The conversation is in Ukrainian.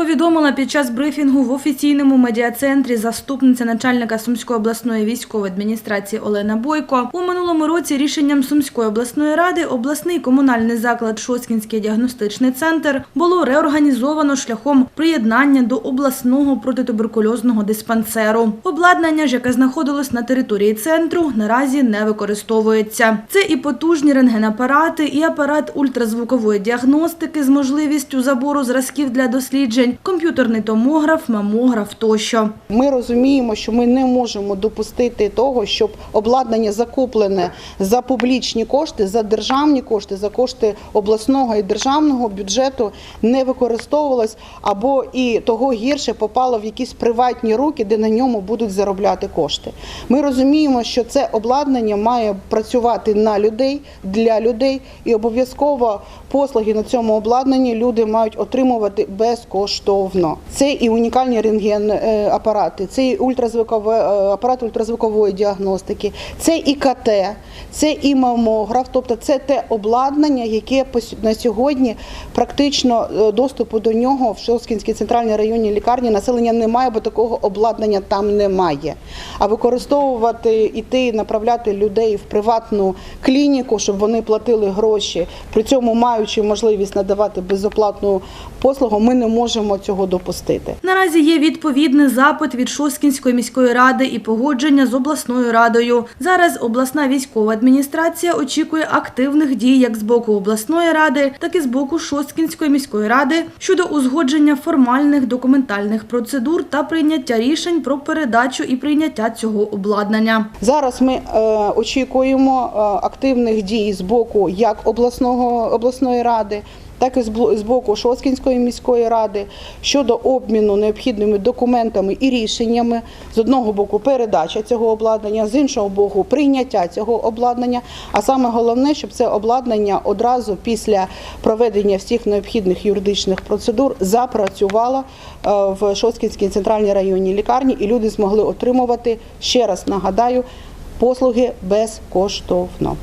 повідомила під час брифінгу в офіційному медіа-центрі заступниця начальника Сумської обласної військової адміністрації Олена Бойко, у минулому році рішенням Сумської обласної ради обласний комунальний заклад Шоскінський діагностичний центр було реорганізовано шляхом приєднання до обласного протитуберкульозного диспансеру. Обладнання ж, яке знаходилось на території центру, наразі не використовується. Це і потужні рентгенапарати, і апарат ультразвукової діагностики з можливістю забору зразків для досліджень, комп'ютерний томограф, мамограф тощо. Ми розуміємо, що ми не можемо допустити того, щоб обладнання закуплене за публічні кошти, за державні кошти, за кошти обласного і державного бюджету не використовувалось або і того гірше попало в якісь приватні руки, де на ньому будуть заробляти кошти. Ми розуміємо, що це обладнання має працювати на людей для людей, і обов'язково послуги на цьому обладнанні люди мають отримувати безкоштовно. Це і унікальні рентген е, апарати, це і ультразвукове е, апарат ультразвукової діагностики, це і КТ, це і мамограф. Тобто це те обладнання, яке на сьогодні практично е, доступу до нього в Шоскінській центральній районній лікарні населення немає, бо такого обладнання там немає. А використовувати іти, направляти людей в приватну клініку, щоб вони платили гроші, при цьому маючи можливість надавати безоплатну послугу, ми не можемо цього допустити. Наразі є відповідний запит від Шоскінської міської ради і погодження з обласною радою. Зараз обласна військова адміністрація очікує активних дій як з боку обласної ради, так і з боку Шосткінської міської ради щодо узгодження формальних документальних процедур та прийняття рішень про передачу і прийняття цього обладнання. Зараз ми е, очікуємо е, активних дій з боку як обласного обласної ради. Так і з боку Шоскінської міської ради щодо обміну необхідними документами і рішеннями з одного боку передача цього обладнання, з іншого боку прийняття цього обладнання. А саме головне, щоб це обладнання одразу після проведення всіх необхідних юридичних процедур запрацювало е, в Шоскінській центральній районній лікарні, і люди змогли отримувати ще раз нагадаю послуги безкоштовно.